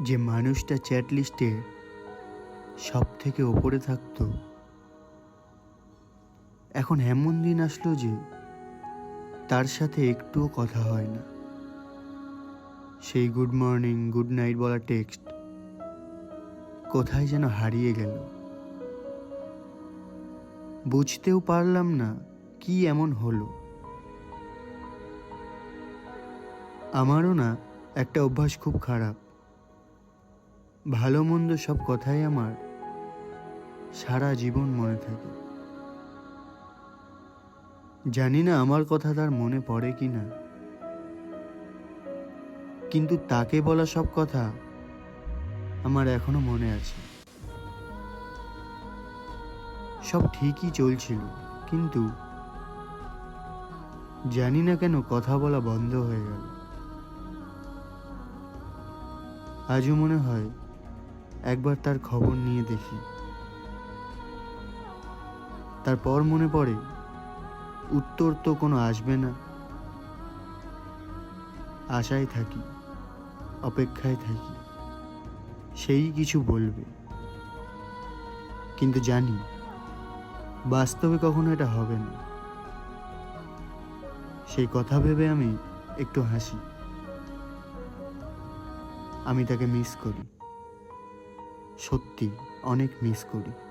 যে মানুষটা চ্যাট লিস্টে সব থেকে ওপরে থাকতো, এখন এমন দিন আসলো যে তার সাথে একটুও কথা হয় না। সেই গুড মর্নিং গুড নাইট বলা টেক্সট কোথায় যেন হারিয়ে গেল। বুঝতেও পারলাম না কি এমন হলো। আমারও না একটা অভ্যাস খুব খারাপ। ভালো মন্দ সব কথাই আমার সারা জীবন মনে থাকে। জানি না আমার কথা তার মনে পড়ে কি না কিন্তু তাকে বলা সব কথা আমার এখনও মনে আছে। সব ঠিকই চলছিল, কিন্তু জানি না কেন কথা বলা বন্ধ হয়ে গেল। আজও মনে হয় একবার তার খবর নিয়ে দেখি। তারপর মনে পড়ে, উত্তর তো কোনো আসবে না। আশায় থাকি, অপেক্ষায় থাকি, সেই কিছু বলবে। কিন্তু জানি, বাস্তবে কখনো এটা হবে না। সেই কথা ভেবে আমি একটু হাসি। আমি তাকে মিস করি। সত্যি অনেক মিস করি।